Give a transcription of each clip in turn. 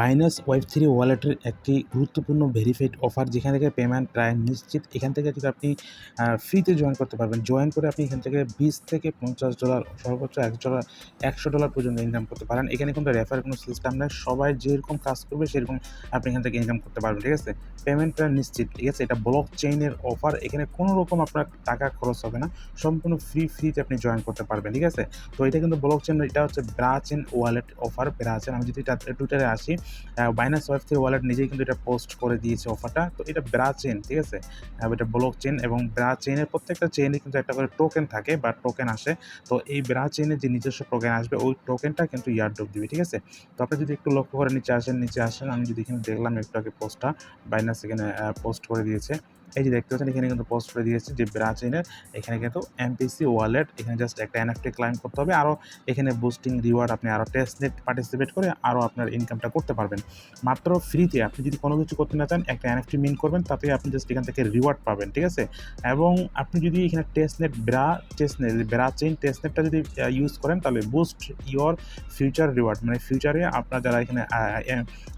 Binance web three ওয়ালেটের একটি গুরুত্বপূর্ণ ভেরিফাইড অফার যেখান থেকে পেমেন্ট প্রায় নিশ্চিত। এখান থেকে যদি আপনি ফ্রিতে জয়েন করতে পারবেন জয়েন করে আপনি এখান থেকে বিশ থেকে পঞ্চাশ ডলার সর্বোচ্চ এক ডলার একশো ডলার পর্যন্ত ইনকাম করতে পারেন। এখানে কিন্তু রেফার কোনো সিস্টেম নেই, সবাই যেরকম কাজ করবে সেরকম আপনি এখান থেকে ইনকাম করতে পারবেন, ঠিক আছে? পেমেন্ট প্রায় নিশ্চিত, ঠিক আছে? এটা ব্লক চেইনের অফার এখানে কোনো রকম আপনার টাকা খরচ হবে না, সম্পূর্ণ ফ্রি ফ্রিতে আপনি জয়েন করতে পারবেন, ঠিক আছে? তো এটা কিন্তু ব্লক চেন এটা হচ্ছে ব্রাচেন ওয়ালেট অফার ব্রাচেন আমি যদি টুইটারে আসি বাইনাস ওয়েব থ্রি ওয়ালেট নিজেই কিন্তু এটা পোস্ট করে দিয়েছে অফারটা তো এটা ব্রা চেন ঠিক আছে? এটা ব্লক চেন এবং ব্রা চেনের প্রত্যেকটা চেনে কিন্তু একটা করে টোকেন থাকে বা টোকেন আসে। তো এই ব্রা চেনে যে নিজস্ব টোকেন আসবে, ওই টোকেনটা কিন্তু ইয়ারড্রপ দিবে ঠিক আছে? তো আপনি যদি একটু লক্ষ্য করে নিচে আসেন নিচে আসেন, আমি যদি এখানে দেখলাম একটু আগে পোস্টটা বাইনাস এখানে পোস্ট করে দিয়েছে। এই যে দেখতে পাচ্ছেন, এখানে কিন্তু পোস্ট করে দিয়েছে যে ব্রা চেনের এখানে কিন্তু এমপিসি ওয়ালেট এখানে জাস্ট একটা এনএফটি ক্লাইম করতে হবে। আরও এখানে বুস্টিং রিওয়ার্ড আপনি আরও টেস্ট নেট পার্টিসিপেট করে আরও আপনার ইনকামটা করতে পারবেন। মাত্র ফ্রিতে আপনি যদি কোনো কিছু করতে না চান, একটা এনএফটি মিন করবেন, তাতে আপনি জাস্ট এখান থেকে রিওয়ার্ড পাবেন, ঠিক আছে? এবং আপনি যদি এখানে test net Bera test net Berachain test নেটটা যদি ইউজ করেন, তাহলে বুস্ট ইওর ফিউচার রিওয়ার্ড মানে ফিউচারে আপনার যারা এখানে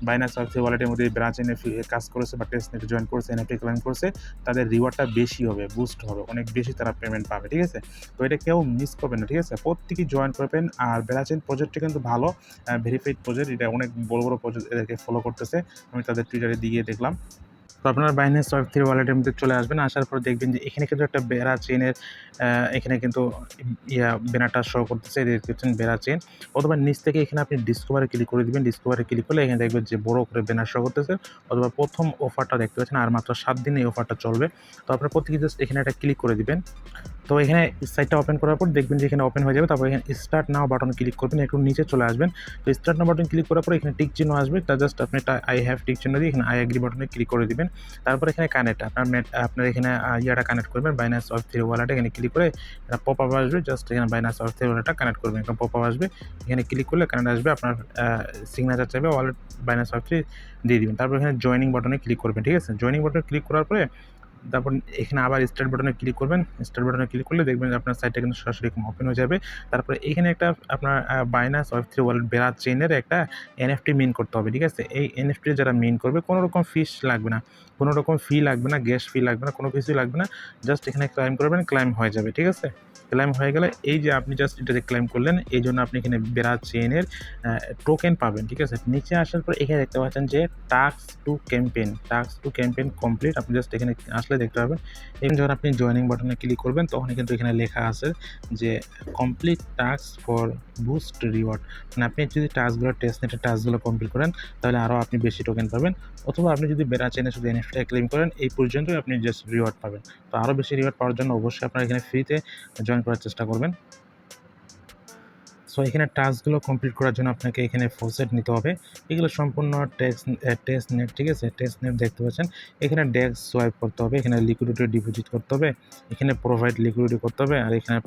বাইনাস ওয়ালেটের মধ্যে ব্রা চেনে কাজ করেছে বা টেস্ট নেট জয়েন করেছে এনএফটি ক্লাইম করেছে তাদের রিওয়ার্ডটা বেশি হবে বুস্ট হবে, অনেক বেশি তারা পেমেন্ট পাবে, ঠিক আছে? তো এটা কেউ মিস করবেন না, ঠিক আছে? প্রত্যেকেই জয়েন করবেন আর বেলাচেন প্রজেক্টটা কিন্তু ভালো ভেরিফাইড প্রজেক্ট এটা অনেক বড় বড় প্রজেক্ট এদেরকে ফলো করতেছে, আমি তাদের টুইটারে দিয়ে দেখলাম। তো আপনারা বাইন্যান্স ওয়েব থ্রি ওয়ালেটের মধ্যে চলে আসবেন, আসার পর দেখবেন যে এখানে কিন্তু একটা বেড়া চেনের এখানে কিন্তু ইয়া ব্যানারটা শো করতেছে, এই দেখছেন বেড়া চেন অথবা নিচ থেকে এখানে আপনি ডিসকভারে ক্লিক করে দিবেন ডিসকভারে ক্লিক করলে এখানে দেখবেন যে বড় করে ব্যানার শো করতেছে, অথবা প্রথম অফারটা দেখতে পাচ্ছেন, আর মাত্র সাত দিন এই অফারটা চলবে। তো আপনার প্রত্যেকে জাস্ট এখানে একটা ক্লিক করে দিবেন। তো এখানে সাইটটা ওপেন করার পর দেখবেন যে এখানে ওপেন হয়ে যাবে, তারপর এখানে স্টার্ট নাও বাটন ক্লিক করবেন, একটু নিচে চলে আসবেন। তো স্টার্ট নাও বাটন ক্লিক করার পর এখানে টিক চিহ্ন আসবে, তা জাস্ট আপনি একটা আই হ্যাভ টিক চিহ্ন দিয়ে এখানে আই এগ্রি বাটনে ক্লিক করে দিবেন। তারপর এখানে কানেক্ট আপনার নেট আপনার এখানে ইয়াটা কানেক্ট করবেন বাইনাস অফ থ্রি ওয়ালাটা এখানে ক্লিক করে একটা পপ আপ আসবে জাস্ট এখানে বাইনাস অফ থ্রি ওয়ালাটা কানেক্ট করবেন। এখানে পপ আপ আসবে, এখানে ক্লিক করলে কানেক্ট আসবে, আপনার সিগনেচার চাইবে ওয়ালেট বাইনাস অফ থ্রি দিয়ে দেবেন। তারপর এখানে জয়নিং বাটনে ক্লিক করবেন, ঠিক আছে? জয়নিং বাটনে ক্লিক করার পরে তারপর এখানে আবার স্টার্ট বাটনে ক্লিক করবেন। স্টার্ট বাটনে ক্লিক করলে দেখবেন আপনার সাইটটা কিন্তু সরাসরি ওপেন হয়ে যাবে। তারপরে এখানে একটা আপনার বাইনাস ওয়েব থ্রি ওয়ালেট বেড়া চেনের একটা এনএফটি মিন করতে হবে, ঠিক আছে? এই এনএফটি যারা মিন করবে, কোনো রকম ফিস লাগবে না। কোনো রকম ফি লাগবে না গ্যাস ফি লাগবে না, কোনো কিছুই লাগবে না। জাস্ট এখানে ক্লাইম করবেন ক্লাইম হয়ে যাবে, ঠিক আছে? ক্লাইম হয়ে গেলে এই যে আপনি জাস্ট এটা যে ক্লাইম করলেন, এই জন্য আপনি এখানে বেড়া চেনের টোকেন পাবেন, ঠিক আছে? নিচে আসার পর এখানে দেখতে পাচ্ছেন যে task to campaign task to campaign complete আপনি জাস্ট এখানে আসলে দেখতে পাবেন। এখানে যখন আপনি জয়নিং বাটনে ক্লিক করবেন তখন কিন্তু এখানে লেখা আছে যে complete task for boost reward মানে আপনি যদি টাস্কগুলো টেস্ট নেটের টাস্কগুলো কমপ্লিট করেন, তাহলে আরও আপনি বেশি টোকেন পাবেন। অথবা আপনি যদি বেড়া চেনে শুধু এনএফটিটা ক্লেম করেন, এই পর্যন্তই আপনি জাস্ট রিওয়ার্ড পাবেন। তো আরও বেশি রিওয়ার্ড পাওয়ার জন্য অবশ্যই আপনার এখানে ফ্রিতে জয়েন করার চেষ্টা করবেন। সো এখানে টাস্কগুলো কমপ্লিট করার জন্য আপনাকে এখানে ফোসেট নিতে হবে। এগুলো সম্পূর্ণ টেক্সট টেস্ট নেট ঠিক আছে? টেস্ট নেট দেখতে পাচ্ছেন। এখানে ডেক্স সোয়াইপ করতে হবে, এখানে লিকুইডিটি ডিপোজিট করতে হবে, এখানে প্রোভাইড লিকুইডিটি করতে হবে, আর এখানে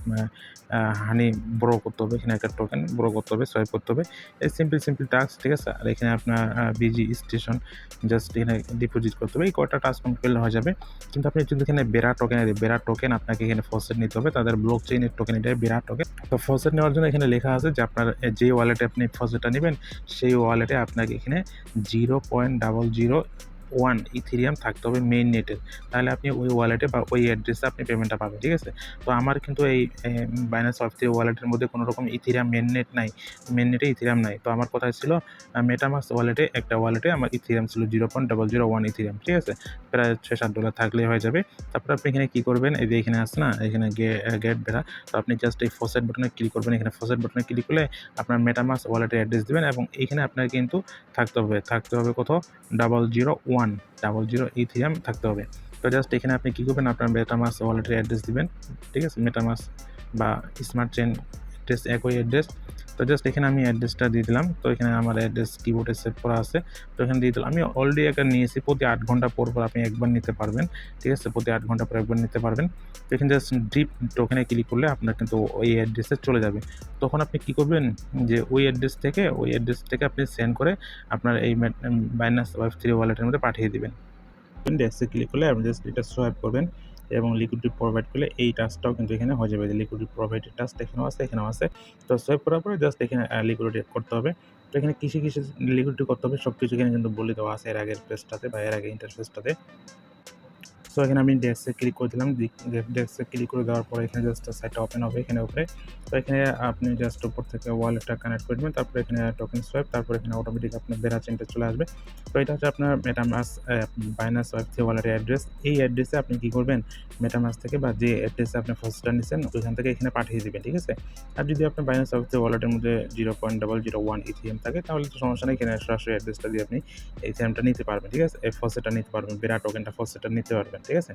হানি ব্রো করতে হবে, এখানে একটা টোকেন ব্রো করতে হবে সোয়াইপ করতে হবে। এই সিম্পল সিম্পল টাস্ক ঠিক আছে? আর এখানে আপনার বিজি স্টেশন জাস্ট এখানে ডিপোজিট করতে হবে। এই কয়টা টাস্ক কমপ্লিট করলে হয়ে যাবে। কিন্তু আপনি যদি এখানে বেড়া টোকেন বেড়া টোকেন আপনাকে এখানে ফসেট নিতে হবে। তাদের ব্লক চেইনের টোকেন এটাই বেড়া টোকেন তো ফসেট নেওয়ার জন্য এখানে লেখা আছে যে আপনার যে ওয়ালেটে আপনি ফসলটা নেবেন, সেই ওয়ালেটে আপনাকে এখানে zero point double zero one Ethereum থাকতে হবে মেইন নেটের তাহলে আপনি ওই ওয়ালেটে বা ওই অ্যাড্রেসে আপনি পেমেন্টটা পাবেন, ঠিক আছে? তো আমার কিন্তু এই বাইনান্স অফ থ্রি ওয়ালেটের মধ্যে কোনো রকম ইথিরিয়াম মেন নেট নাই মেন নেটে ইথিরিয়াম নাই। তো আমার কথা ছিল মেটামাস ওয়ালেটে একটা ওয়ালেটে আমার ইথিরিয়াম ছিল zero point double zero one Ethereum ঠিক আছে? প্রায় ছয় সাত ডলার থাকলেই হয়ে যাবে। তারপর আপনি এখানে কী করবেন? এই যে এখানে আসছে না, এখানে গেট বেড়া। তো আপনি জাস্ট এই ফসেট বাটনে ক্লিক করবেন। এখানে ফসেট বাটনে ক্লিক করলে আপনার মেটামাস ওয়ালেটের অ্যাড্রেস দেবেন এবং এইখানে আপনার কিন্তু থাকতে হবে। থাকতে হবে কোথাও? Double zero one double zero Ethereum থাকতে হবে। তো জাস্ট এখানে আপনি কী করবেন? আপনার মেটামাস ওয়ালেটের অ্যাড্রেস দিবেন। ঠিক আছে? মেটামাস বা স্মার্ট চেন অ্যাড্রেস একই অ্যাড্রেস তো জাস্ট এখানে আমি অ্যাড্রেসটা দিয়ে দিলাম। তো এখানে আমার অ্যাড্রেস কিবোর্ডে সেভ করা আছে। তো এখানে দিয়ে দিলাম, আমি অলরেডি একটা নিয়েছি, প্রতি আট ঘণ্টা পর পর আপনি একবার নিতে পারবেন। ঠিক আছে, প্রতি আট ঘণ্টা পর একবার নিতে পারবেন। তো এখানে জাস্ট ডিপ টোকেনে ক্লিক করলে আপনার কিন্তু ওই অ্যাড্রেসে চলে যাবে। তখন আপনি কী করবেন যে ওই অ্যাড্রেস থেকে, ওই অ্যাড্রেস থেকে আপনি সেন্ড করে আপনার এই বাইনাস ওয়েব থ্রি ওয়ালেটের মধ্যে পাঠিয়ে দিবেন। ডেস্কে ক্লিক করলে আপনি জাস্ট এটা সোয়াইপ করবেন। এবং লিকুইডিটি প্রোভাইড করলে এই টাস্কটাও কিন্তু এখানে হয়ে যাবে। লিকুইডিটি প্রোভাইড টাস্ক এখানেও আছে এখানেও আছে। তো সেভ করার পরে জাস্ট এখানে লিকুইডিটি করতে হবে। তো এখানে কিসে, কিসে লিকুইডিটি করতে হবে সব কিছু এখানে কিন্তু বলে দেওয়া আছে এর আগের পেজটাতে বা এর আগে ইন্টারফেসটাতে। সো এখানে আমি ডেস্কে ক্লিক করে দিলাম ডেস্কে ক্লিক করে দেওয়ার পরে এখানে জাস্ট সাইটটা ওপেন হবে এখানে উপরে। তো এখানে আপনি জাস্ট উপর থেকে ওয়ালেটটা কানেক্ট করে দেবেন তারপরে এখানে টোকেন সোয়াইপ তারপর এখানে অটোমেটিক আপনার বেরা চেনটা চলে আসবে। তো এটা হচ্ছে আপনার মেটামাস বাইনাস ওয়াইপ থ্রি ওয়ালেটের অ্যাড্রেস এই অ্যাড্রেসে আপনি কী করবেন? মেটামাস থেকে বা যে অ্যাড্রেসে আপনি ফার্স্টটা নিচ্ছেন ওইখান থেকে এখানে পাঠিয়ে দেবেন, ঠিক আছে? আর যদি আপনার বাইনাস ওয়াইপ থ্রি ওয়ালেটের মধ্যে zero point double zero one ইথিএম থাকে, তাহলে তো সমস্যা নেই, এখানে সরাসরি অ্যাড্রেসটা দিয়ে আপনি ইথিএমটা নিতে পারবেন, ঠিক আছে? এই ফসেটটা নিতে পারবেন বেরা টোকেনটা ফসেটটা নিতে পারবেন। ঠিক আছে?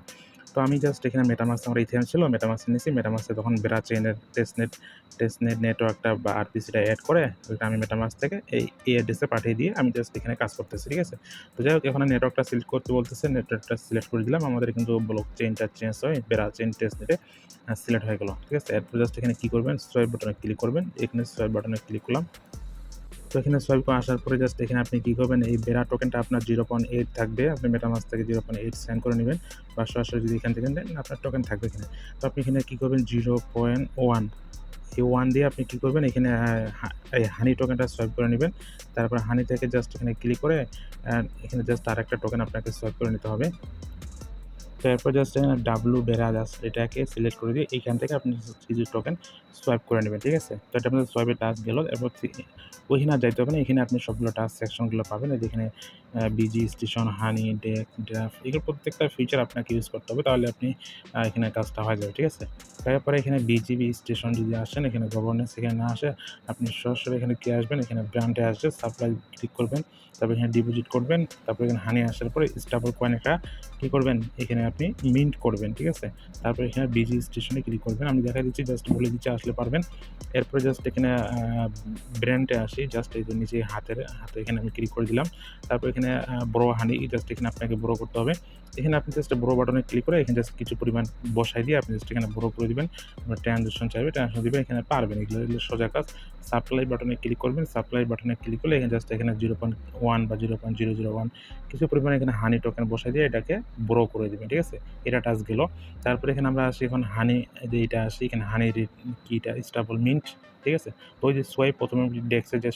তো আমি জাস্ট এখানে মেটামাক্স আমার ইথিয়াম ছিল মেটামাক্স নিয়েছি। মেটামাক্সে তখন বেরা চেনের টেস্টনেট টেস্টনেট নেটওয়ার্কটা বা আরপিসিটা অ্যাড করে ওইটা আমি মেটামাক্স থেকে এই এই অ্যাড্রেসে পাঠিয়ে দিয়ে আমি জাস্ট এখানে কাজ করতেছি, ঠিক আছে? তো যাই হোক, এখানে নেটওয়ার্কটা সিলেক্ট করতে বলতেছে নেটওয়ার্কটা সিলেক্ট করে দিলাম। আমাদের কিন্তু ব্লক চেনটা চেঞ্জ হয় বেরা চেন টেস্টনেটে সিলেক্ট হয়ে গেলো, ঠিক আছে? এরপর জাস্ট এখানে কী করবেন? সোয়াইপ বাটনে ক্লিক করবেন। এখানে সোয়াইপ বাটনে ক্লিক করলাম। তো এখানে সোয়াইপ করে আসার পরে জাস্ট এখানে আপনি কী করবেন? এই বেরা টোকেনটা আপনার জিরো পয়েন্ট এইট থাকবে। আপনি মেটামাস থেকে জিরো পয়েন্ট এইট সেন্ড করে নেবেন বা সরাসরি যদি এখান থেকে দেন আপনার টোকেন থাকবে এখানে। তো আপনি এখানে কী করবেন? জিরো পয়েন্ট ওয়ান এই ওয়ান দিয়ে আপনি কী করবেন? এখানে এই হানি টোকেনটা সোয়াইপ করে নেবেন। তারপর হানি থেকে জাস্ট এখানে ক্লিক করে এখানে জাস্ট আরেকটা টোকেন আপনাকে সোয়াইপ করে নিতে হবে। তো এরপর জাস্ট ডাব্লু বেরা জাস্ট এটাকে সিলেক্ট করে দিয়ে এইখান থেকে আপনি কিছু টোকেন সোয়াইপ করে নেবেন, ঠিক আছে? তো এটা আপনার সোয়াইপের টাস্ক গেল। এরপর ওইখানে যাইতে হবে না। এখানে আপনি সবগুলো টাচ সেকশনগুলো পাবেন। যেখানে BG station honey day draft এগুলো প্রত্যেকটা ফিচার আপনাকে ইউজ করতে হবে, তাহলে আপনি এখানে কাজটা হয়ে যাবে, ঠিক আছে? তারপরে এখানে বিজিবি স্টেশন যদি আসেন, এখানে গভর্নেন্স এখানে না আসে, আপনি সরাসরি এখানে কে আসবেন, এখানে ব্র্যান্ডে আসবে সাপ্লাই ক্লিক করবেন, তারপর এখানে ডিপোজিট করবেন, তারপর এখানে হানি আসার পরে স্টাবল কয়েন একটা কী করবেন, এখানে আপনি মিন্ট করবেন, ঠিক আছে? তারপর এখানে বিজি স্টেশনে ক্লিক করবেন, আমি দেখা দিচ্ছি জাস্ট বলে দিচ্ছি, আসলে পারবেন। এরপরে জাস্ট এখানে ব্র্যান্ডে আসি জাস্ট এই যে নিচে হাতের, হাতে এখানে আমি ক্লিক করে দিলাম। তারপর এখানে বড় হানি জাস্ট এখানে আপনাকে বড় করতে হবে। এখানে আপনি জাস্ট বড় বাটনে ক্লিক করে এখানে জাস্ট কিছু পরিমাণ বসাই দিয়ে আপনি জাস্ট এখানে বড় করে দিবেন। ট্রানজেকশন চাইবে ট্রানজেকশন দিবেন, এখানে পারবেন। এগুলো এগুলো সোজা কাজ। সাপ্লাই বাটনে ক্লিক করবেন সাপ্লাই বাটনে ক্লিক করলে এখানে জাস্ট এখানে জিরো পয়েন্ট ওয়ান বা zero point zero zero one কিছু পরিমাণে এখানে হানি টোকেন বসাই দিয়ে এটাকে বড় করে দেবেন, ঠিক আছে? এটা টাচ গেল। তারপরে এখানে আমরা আসি, এখন হানি এটা আসি, এখানে হানি রেট কিটা স্টাবল মিন্ট ঠিক আছে? তো ওই যে সোয়াইপ প্রথমে ডেক্সে যে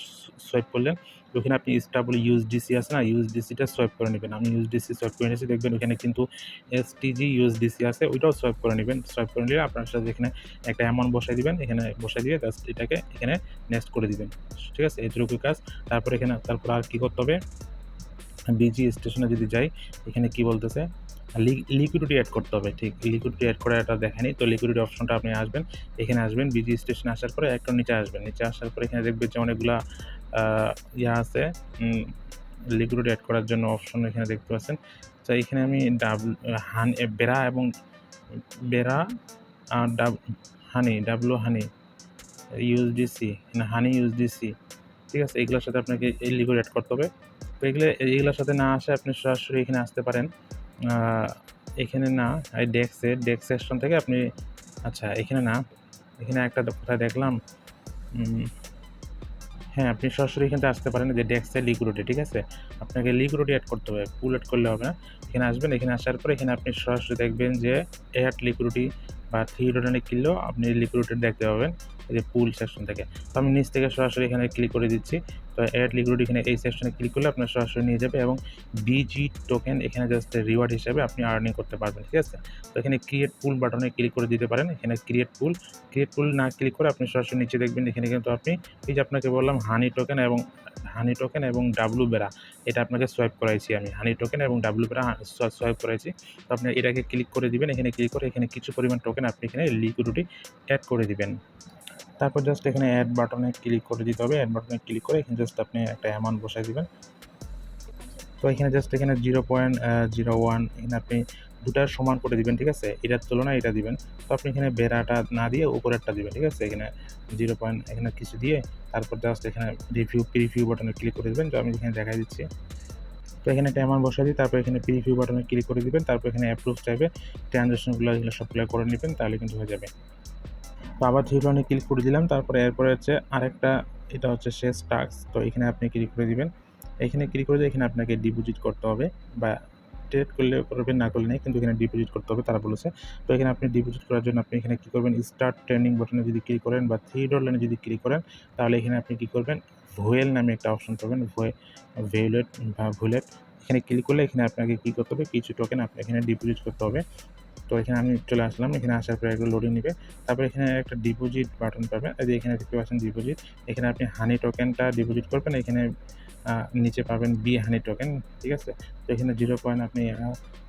সোয়াইপ করলেন ওখানে আপনি স্টাবল ইউএসডিসি আছে না ইউএসডিসিটা সোয়াইপ করে নেবেন। আমি ইউএসডিসি সোয়াইপ করে নিয়েছি, দেখবেন ওখানে কিন্তু এসটিজি ইউএসডিসি আছে, ওইটাও সোয়াইপ করে নেবেন। সোয়াইপ করে নিলে আপনার সাথে এখানে একটা অ্যামাউন্ট বসাই দিবেন, এখানে বসাই দিয়ে জাস্ট এটাকে এখানে নেক্সট করে দিবেন। ঠিক আছে? এইটুকু কাজ। তারপর এখানে, তারপর আর কী করতে হবে? বিজি স্টেশনে যদি যাই, এখানে কি বলতেছে? লিকুইডিটি অ্যাড করতে হবে, ঠিক। লিকুইডিটি অ্যাড করে এটা দেখেনি তো লিকুইডিটি অপশনটা আপনি আসবেন, এখানে আসবেন বিজি স্টেশনে আসার পরে একটা নিচে আসবেন, নিচে আসার পরে এখানে দেখবেন যে অনেকগুলা ইয়া আছে লিকুইডিটি অ্যাড করার জন্য অপশন এখানে দেখতে পাচ্ছেন। তো এখানে আমি ডাবল হান বেরা এবং বেরা আর ডাব honey W honey USDC honey USDC ঠিক আছে? এগুলোর সাথে আপনাকে এই লিকুইড অ্যাড করতে হবে। তো এগুলো এইগুলোর সাথে না আসে আপনি সরাসরি এখানে আসতে পারেন। এখানে না, এই ডেক্সে, ডেক্স সেকশন থেকে আপনি আচ্ছা এখানে না, এখানে একটা কোথায় দেখলাম হ্যাঁ আপনি সরাসরি এখানে আসতে পারেন যে ডেক্সে লিকুইডিটি, ঠিক আছে? আপনাকে লিকুইডিটি অ্যাড করতে হবে পুল অ্যাড করলে হবে না। এখানে আসবেন, এখানে আসার পর এখানে আপনি সরাসরি দেখবেন যে অ্যাড লিকুইডিটি বা থ্রি ডটনে কিনলেও আপনি লিকুইডিটি দেখতে পাবেন। এই যে পুল সেকশন থেকে। তো আমি নিচ থেকে সরাসরি এখানে ক্লিক করে দিচ্ছি। তো অ্যাড লিকুইড এখানে এই সেকশনে ক্লিক করলে আপনার সরাসরি নিয়ে যাবে এবং বিজি টোকেন এখানে জাস্ট রিওয়ার্ড হিসাবে আপনি আর্নিং করতে পারবেন, ঠিক আছে? তো এখানে ক্রিয়েট পুল বাটনে ক্লিক করে দিতে পারেন, এখানে ক্রিয়েট পুল ক্রিয়েট পুল না ক্লিক করে আপনি সরাসরি নিচে দেখবেন, এখানে কিন্তু আপনি এই যে আপনাকে বললাম হানি টোকেন এবং হানি টোকেন এবং ডাব্লু বেরা এটা আপনাকে সোয়াইপ করাইছি আমি। হানি টোকেন এবং ডাব্লু বেরা সোয়াইপ করাইছি। তো আপনি এটাকে ক্লিক করে দিবেন, এখানে ক্লিক করে এখানে কিছু পরিমাণ টোকেন আপনি এখানে লিকুইডিটি অ্যাড করে দিবেন। তারপর জাস্ট এখানে অ্যাড বাটনে ক্লিক করে দিতে হবে। অ্যাড বাটনে ক্লিক করে এখানে জাস্ট আপনি একটা অ্যামাউন্ট বসাই দিবেন। তো এখানে জাস্ট এখানে জিরো পয়েন্ট জিরো ওয়ান এখানে আপনি দুটার সমান করে দিবেন, ঠিক আছে? এটার তুলনায় এটা দিবেন। তো আপনি এখানে বেড়াটা না দিয়ে উপরেরটা দিবেন, ঠিক আছে? এখানে জিরো পয়েন্ট এখানে কিছু দিয়ে তারপর জাস্ট এখানে রিভিউ প্রিভিউ বাটনে ক্লিক করে দেবেন। তো আমি এখানে দেখাই দিচ্ছি। তো এখানে একটা অ্যামাউন্ট বসাই দিই, তারপর এখানে প্রিভিউ বাটনে ক্লিক করে দিবেন। তারপর এখানে অ্যাপ্রুভ চাইবে ট্রানজ্যাকশনগুলো এগুলো সবগুলো করে নেবেন, তাহলে কিন্তু হয়ে যাবে। তো আবার থ্রি লোনে ক্লিক করে দিলাম, তারপরে এরপরে হচ্ছে আরেকটা, এটা হচ্ছে শেষ টাস্ক তো এখানে আপনি ক্লিক করে দিবেন। এখানে ক্লিক করে এখানে আপনাকে ডিপোজিট করতে হবে বা ট্রেড করলে করবেন, না করলে নেই, কিন্তু এখানে ডিপোজিট করতে হবে, তারা বলেছে। তো এখানে আপনি ডিপোজিট করার জন্য আপনি এখানে কী করবেন স্টার্ট ট্রেনিং বাটনে যদি ক্লিক করেন বা থ্রি ডট লাইনে যদি ক্লিক করেন, তাহলে এখানে আপনি কী করবেন ভোয়েল নামে একটা অপশন পাবেন ভোয়ে ভেউলেট বা ভুলেট এখানে ক্লিক করলে এখানে আপনাকে কী করতে হবে, কিছু টোকেন আপনি এখানে ডিপোজিট করতে হবে। তো এখানে আমি চলে আসলাম, এখানে আসার পরে একটু লোডিং নেবে। তারপর এখানে একটা ডিপোজিট বাটন পাবেন। এখানে দেখতে পাচ্ছেন ডিপোজিট এখানে আপনি হানি টোকেনটা ডিপোজিট করবেন। এখানে নিচে পাবেন বি হানি টোকেন ঠিক আছে? তো এখানে জিরো পয়েন্ট আপনি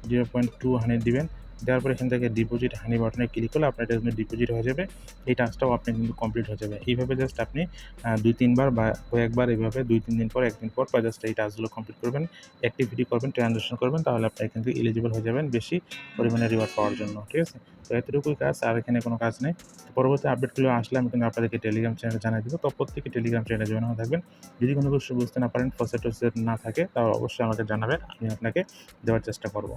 জিরো পয়েন্ট টু হানি দিবেন। দেওয়ার পর এখান থেকে ডিপোজিট হানি বাটনে ক্লিক করলে আপনার এটা ডিপোজিট হয়ে যাবে। এই টাস্কটাও আপনি কিন্তু কমপ্লিট হয়ে যাবে। এইভাবে জাস্ট আপনি দুই, তিনবার বা কয়েকবার এইভাবে দুই, তিন দিন পর একদিন পর বা জাস্ট এই টাস্কগুলো কমপ্লিট করবেন অ্যাক্টিভিটি করবেন ট্রানজাকশন করবেন, তাহলে আপনি কিন্তু এলিজিবল হয়ে যাবেন বেশি পরিমাণে রিওয়ার্ড পাওয়ার জন্য, ঠিক আছে? তো এতটুকুই কাজ, আর এখানে কোনো কাজ নেই। পরবর্তী আপডেটগুলো আসলে আমি কিন্তু আপনাদেরকে টেলিগ্রাম চ্যানেলে জানিয়ে দেবো। তো প্রত্যেকে টেলিগ্রাম চ্যানেলে জয়েন হয়ে থাকবেন। যদি কোনো কিছু বুঝতে না পারেন প্রসেস না থাকে, তাহলে অবশ্যই আমাকে জানাবেন, আমি আপনাকে দেওয়ার চেষ্টা করব।